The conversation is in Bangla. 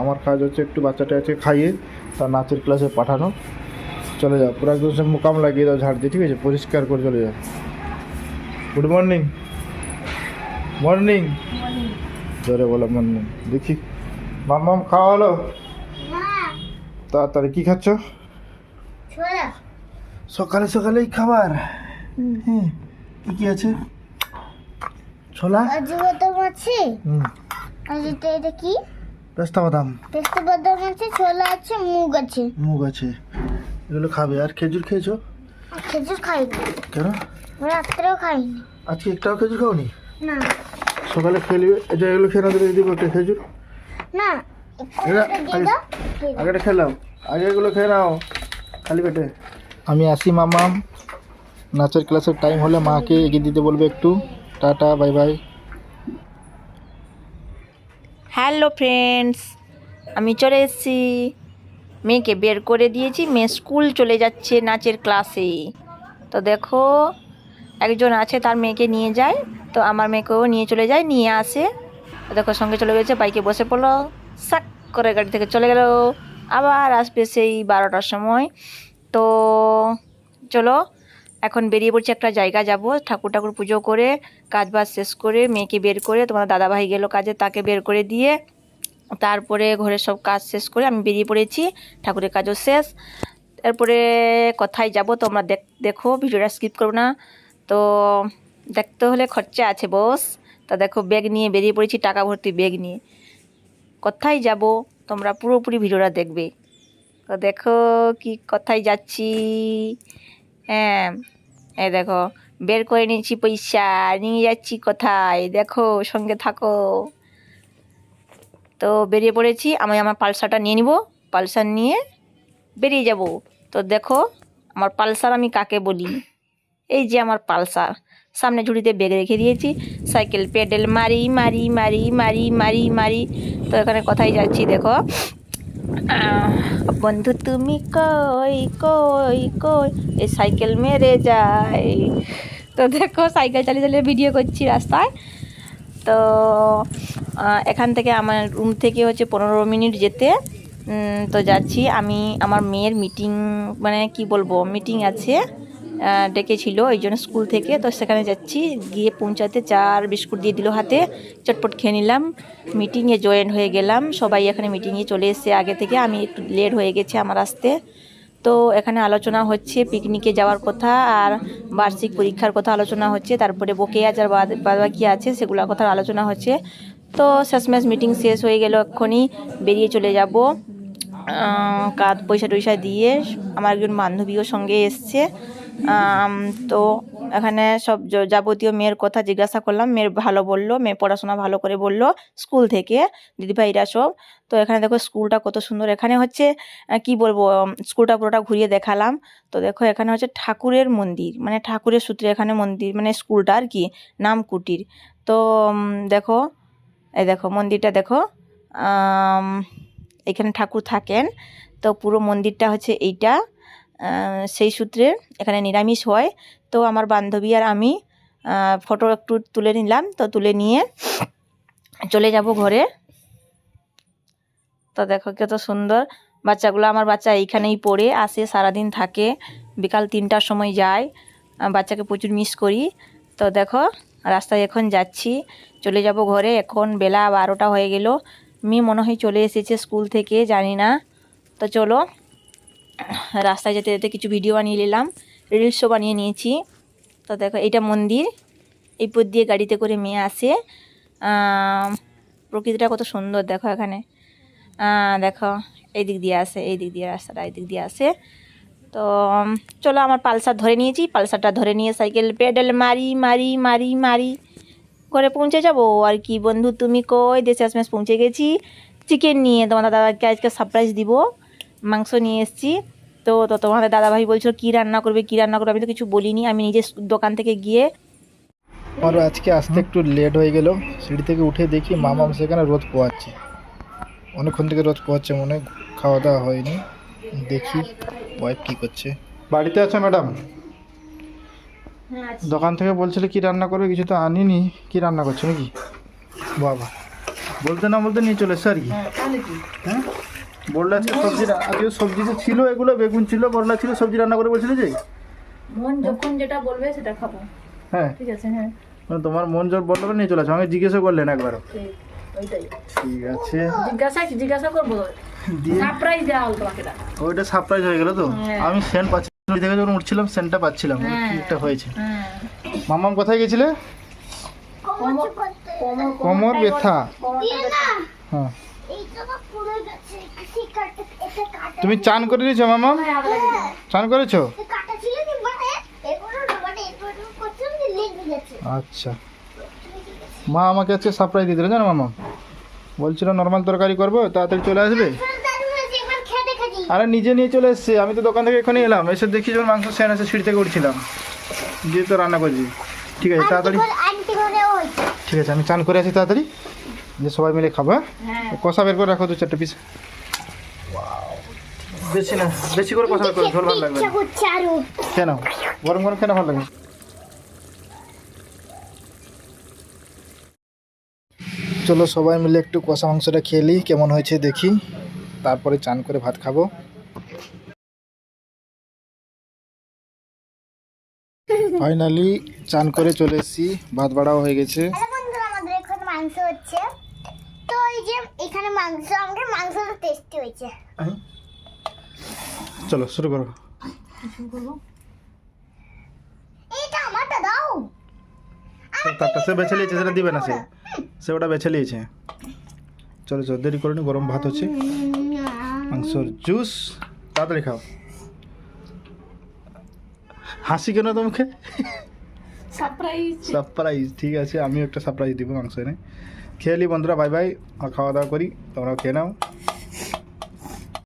আমার কাজ হচ্ছে একটু বাচ্চাটা আছে খাইয়ে তার নাচের ক্লাসে পাঠানো। চলে যাও পুরো একদম সে মোকাম লাগিয়ে দাও ঝাড় দিয়ে ঠিক আছে? পরিষ্কার করে চলে যাও। গুড মর্নিং মর্নিং জোরে বলো মর্নিং দেখি। মাম মাম খাওয়া হলো? তাড়াতাড়ি কী খাচ্ছ? সকালে সকালেই খাবার? হ্যাঁ। কি আছে? ছোলা? আছে। হুম। আর এটা কি? পেস্তা বাদাম পেস্তা বাদাম আছে ছোলা আছে মুগ আছে। মুগ আছে। এগুলো খাবে। আর খেজুর খেয়েছো? খেজুর খাইনি। কেন? রাত্রেও খাইনি। আজকে একটাও খেজুর খাওনি? না। সকালে নিবে এটা এগুলো খেয়ে না দিলে দিব একটা খেজুর। না। আগেটা খেলাম আগে এগুলো খেয়ে নাও খালি পেটে। আমি আসি মামাম নাচের ক্লাসের টাইম হলে মাকে এগিয়ে দিতে বলবে একটু। Tata bye bye. Hello friends, আমি চলে এসেছি। মেয়েকে বের করে দিয়েছি, মেয়ে স্কুল চলে যাচ্ছে নাচের ক্লাসে। তো দেখো, একজন আছে, তার মেয়েকে নিয়ে যায়। তো আমার মেয়েকেও নিয়ে চলে যায়, নিয়ে আসে। দেখো, সঙ্গে চলে গেছে, বাইকে বসে পড়ল, সাক করে গাড়ি থেকে চলে গেল। আবার আসবে সেই বারোটার সময়। তো চলো এখন বেরিয়ে পড়ছি একটা জায়গা যাব। ঠাকুর ঠাকুর পুজো করে, কাজ বাজ শেষ করে, মেয়েকে বের করে, তোমার দাদাভাই গেল কাজে, তাকে বের করে দিয়ে, তারপরে ঘরের সব কাজ শেষ করে আমি বেরিয়ে পড়েছি। ঠাকুরের কাজও শেষ। তারপরে কোথায় যাব তোমরা দেখ, দেখো, ভিডিওটা স্কিপ করো না। তো দেখতে হলে খরচা আছে বস তা দেখো ব্যাগ নিয়ে বেরিয়ে পড়েছি, টাকা ভর্তি ব্যাগ নিয়ে। কোথায় যাব? তোমরা পুরোপুরি ভিডিওটা দেখবে। তো দেখো কি কোথায় যাচ্ছি। হ্যাঁ এই দেখো, বের করে নিয়েছি পয়সা, নিয়ে যাচ্ছি কোথায়? দেখো, সঙ্গে থাকো। তো বেরিয়ে পড়েছি, আমি আমার পালসারটা নিয়ে নিব, পালসার নিয়ে বেরিয়ে যাব। তো দেখো, আমার পালসার আমি কাকে বলি? এই যে আমার পালসার, সামনে ঝুড়িতে বেগ রেখে দিয়েছি, সাইকেল পেডেল মারি মারি মারি মারি মারি মারি। তো এখানে কোথায় যাচ্ছি দেখো বন্ধু তুমি কই কই কই এই সাইকেল মেরে যায় তো দেখো সাইকেল চালিয়ে চালিয়ে ভিডিও করছি রাস্তায়। তো এখান থেকে আমার রুম থেকে হচ্ছে পনেরো মিনিট যেতে। তো যাচ্ছি। আমি, আমার মেয়ের মিটিং মানে কি বলব মিটিং আছে। ডেকেছিল এই জন্য স্কুল থেকে। তো সেখানে যাচ্ছি, গিয়ে পৌঁছাতে চার বিস্কুট দিয়ে দিল হাতে। চটপট খেয়ে নিলাম মিটিংয়ে জয়েন হয়ে গেলাম। সবাই এখানে মিটিংয়ে চলে এসেছে। আগে থেকে আমি একটু লেট হয়ে গেছে আমার আসতে। তো এখানে আলোচনা হচ্ছে পিকনিকে যাওয়ার কথা আর বার্ষিক পরীক্ষার কথা আলোচনা হচ্ছে। তারপরে বকেয়া যার বাদ বাকি আছে, সেগুলোর কথা আলোচনা হচ্ছে। তো শেষমেশ মিটিং শেষ হয়ে গেল এক্ষুনি, বেরিয়ে চলে যাব। কাজ পয়সা টয়সা দিয়ে আমার একজন বান্ধবীও সঙ্গে এসছে। তো এখানে সব যাবতীয় মেয়ের কথা জিজ্ঞাসা করলাম। মেয়ের ভালো বলল, মেয়ে পড়াশোনা ভালো করে বলল স্কুল থেকে। দিদিভাইরা সব। তো এখানে দেখো স্কুলটা কত সুন্দর। এখানে হচ্ছে কি বলব স্কুলটা পুরোটা ঘুরিয়ে দেখালাম। তো দেখো এখানে হচ্ছে ঠাকুরের মন্দির। মানে ঠাকুরের সূত্রে এখানে মন্দির মানে স্কুলটা আর কি, নাম কুটির। তো দেখো, এই দেখো মন্দিরটা দেখো। এখানে ঠাকুর থাকেন। তো পুরো মন্দিরটা হচ্ছে এইটা। সেই সূত্রে এখানে নিরামিষ হয়। তো আমার বান্ধবী আর আমি ফটো একটু তুলে নিলাম। তো তুলে নিয়ে চলে যাব ঘরে। তো দেখো কত সুন্দর। বাচ্চাগুলো আমার বাচ্চা এইখানেই পড়ে, আসে, সারাদিন থাকে। বিকাল তিনটার সময় যায়। বাচ্চাকে প্রচুর মিস করি। তো দেখো, রাস্তায় এখন যাচ্ছি। চলে যাব ঘরে। এখন বেলা বারোটা হয়ে গেল। মেয়ে মনে হয় চলে এসেছে স্কুল থেকে, জানি না। তো চলো রাস্তায় যেতে যেতে কিছু ভিডিও বানিয়ে নিলাম। রিলসও বানিয়ে নিয়েছি। তো দেখো, এটা মন্দির। এই পথ দিয়ে গাড়িতে করে মেয়ে আসে। প্রকৃতিটা কত সুন্দর, দেখো এখানে। দেখো, এই দিক দিয়ে আসে, এই দিক দিয়ে রাস্তাটা, এই দিক দিয়ে আসে। তো চলো আমার পালসার ধরে নিয়েছি। পালসারটা ধরে নিয়ে সাইকেল পেডেল মারি মারি মারি মারি। ঘরে পৌঁছে যাব। আর কি বন্ধু, তুমি কই? দেশে আসমে পৌঁছে গেছি। চিকেন নিয়ে তোমার দাদাকে আজকে সারপ্রাইজ দিব। মাংস নিয়ে এসেছি। তো তো তোমাদের দাদাভাই বলছিল কী রান্না করবে কী রান্না করবে? আমি তো কিছু বলিনি। আমি নিজে দোকান থেকে গিয়ে আমার আজকে আসতে একটু লেট হয়ে গেল। সিঁড়ি থেকে উঠে দেখি মামাম সেখানে রোদ পোয়াচ্ছে অনেকক্ষণ থেকে রোদ পোয়াচ্ছে মনে হয় খাওয়া দাওয়া হয়নি। দেখি ওয়াইফ কি করছে। বাড়িতে আছো ম্যাডাম দোকান থেকে বলছিলে কি রান্না করবে কিছু তো আনিনি। কি রান্না করছ নাকি? বাবা। বলতে না বলতে নিয়ে চলে এসছে আর হ্যাঁ কি? হ্যাঁ? বললে আজকে সবজি আজকে সবজি যে ছিল এগুলো বেগুন ছিল করলা ছিল সবজি রান্না করে বলছিল যে? মন যখন যেটা বলবে সেটা খাব। হ্যাঁ। ঠিক আছে হ্যাঁ। মানে তোমার মন জোর বলল নিয়ে চলে আসো আমাকে জিজ্ঞেসও করলেন একবার ঠিক আছে। জিজ্ঞাসা জিজ্ঞাসা করব। সারপ্রাইজ দেওয়া হলো তোমাকে ওইটা সারপ্রাইজ হয়ে গেল তো? হ্যাঁ। আমি সেন্ট পাচ্ছিলাম ওই থেকে যখন উঠছিলাম সেন্টটা পাচ্ছিলাম হ্যাঁ। একটা হয়েছে। হ্যাঁ। মামাম কোথায় গেছিলে? কোমর ব্যথা হ্যাঁ। তুমি চান করে দিয়েছ মামা? চান করেছ? এই কাটা ছিল কি মানে মানে আচ্ছা। মা আমাকে আজকে সারপ্রাইজ দিয়ে দিল জানো মামা? বলছিল নর্মাল তরকারি করব তাড়াতাড়ি চলে আসবে? আরে নিজে নিয়ে চলে এসছে আমি তো দোকান থেকে এখানে এলাম এসে দেখি যখন মাংস সেন আছে সিঁড়ি থেকে উঠছিলাম। দিয়ে তো রান্না করছি। ঠিক আছে তাড়াতাড়ি। ঠিক আছে আমি চান করে আসি তাড়াতাড়ি। যে সবাই মিলে খাব হ্যাঁ? হ্যাঁ। কষা বের করে রাখো দু চারটে পিস বেশি না বেশি করে কষা বের করো ঝোল ভালো লাগবে ইচ্ছা করছে কেন গরম গরম কেন ভালো লাগে চলো সবাই মিলে একটু কষা মাংসটা খেয়ে নিই কেমন হয়েছে দেখি। তারপরে চান করে ভাত খাব। ফাইনালি চান করে চলে এসেছি ভাত বাড়াও হয়ে গেছে। মাংস হচ্ছে। তো এই যে এখানে মাংস আমাদের মাংসটা টেস্টি হয়েছে। চলো শুরু করো। এইটা আমারটা দাও তারটা সে বেছে নিয়েছে সেটা দিবে না সে। সে ওটা বেছে নিয়েছে। চলো চলো দেরি করে নি গরম ভাত হচ্ছে। মাংসর জুস তাড়াতাড়ি খাও। হাসি কেন তোমাকে? সারপ্রাইজ সারপ্রাইজ ঠিক আছে আমিও একটা সারপ্রাইজ দিব মাংস এনে। খেয়ে বন্ধুরা বাই বাই। খাওয়া দাওয়া করি তোমরাও খেয়ে নাও।